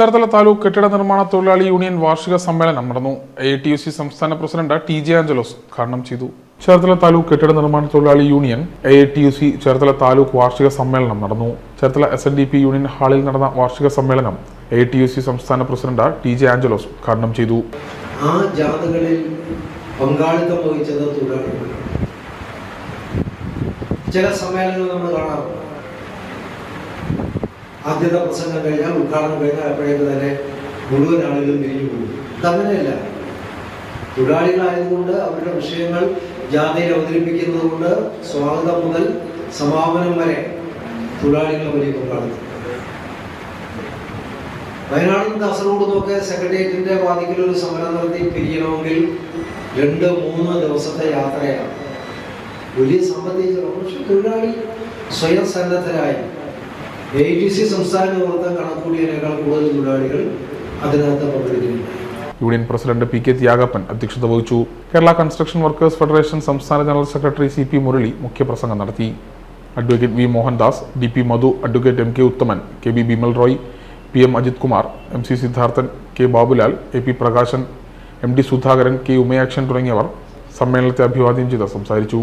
ചേർത്തല താലൂക്ക് കെട്ടിട നിർമ്മാണ തൊഴിലാളി യൂണിയൻ വാർഷിക സമ്മേളനം നടന്നു. എ ടി യു സി സംസ്ഥാന പ്രസിഡന്റ് ടി ജെ ആഞ്ചലോസ് ഉദ്ഘാടനം ചെയ്തു. ചേർത്തല താലൂക്ക് കെട്ടിട നിർമ്മാണ തൊഴിലാളി union A T U C Cherthala taluk വാർഷിക സമ്മേളനം നടന്നു. Cherthala S N D P union ഹാളിൽ നടന്ന വാർഷിക സമ്മേളനം എ ടി യു സി സംസ്ഥാന പ്രസിഡന്റ് ടി ജെ ആഞ്ചലോസ് ഉദ്ഘാടനം ചെയ്തു. ആ പങ്കാളിത്തം വഹിച്ചത് തൊഴിലാളികൾ ചില സമ്മേളനങ്ങൾ നമ്മൾ കാണാറുണ്ട്. ആദ്യത്തെ പ്രസംഗം കഴിഞ്ഞാൽ ഉദ്ഘാടനം കഴിഞ്ഞാൽ തന്നെ മുഴുവൻ ആളുകളും പിരിഞ്ഞു പോകും. അതങ്ങനെയല്ല തൊഴിലാളികളായതുകൊണ്ട് അവരുടെ വിഷയങ്ങൾ ജാഥയിൽ അവതരിപ്പിക്കുന്നത് കൊണ്ട് സ്വാഗതം മുതൽ സമാപനം വരെ തൊഴിലാളികൾ വലിയ പങ്കാളിത്തം വയനാടും കാസർഗോഡും ഒക്കെ സെക്രട്ടേറിയറ്റിന്റെ വാതിക്കൽ ഒരു സമരം നടത്തി പിരിയണമെങ്കിൽ രണ്ട് മൂന്ന് ദിവസത്തെ യാത്രയാണ്. വലിയ സംബന്ധിച്ചു പക്ഷെ തൊഴിലാളി സ്വയം സന്നദ്ധരായി. എ ടി സി സംസ്ഥാന നേതൃത്വം കണക്കൂടിയതിനേക്കാൾ കൂടുതൽ തൊഴിലാളികൾ അതിനകത്ത് പങ്കെടുക്കുന്നുണ്ട്. Union president P K Thyagappan അധ്യക്ഷത വഹിച്ചു. കേരള കൺസ്ട്രക്ഷൻ വർക്കേഴ്സ് ഫെഡറേഷൻ സംസ്ഥാന general secretary C P Murali മുഖ്യപ്രസംഗം നടത്തി. Advocate V Mohandas D P Madhu advocate M K Uthaman K B Bimal Roy P M Ajith Kumar M C Siddharthan K Babulal A P Prakashan M D Sudhakaran K Umayakshan തുടങ്ങിയവർ സമ്മേളനത്തെ അഭിവാദ്യം ചെയ്ത് സംസാരിച്ചു.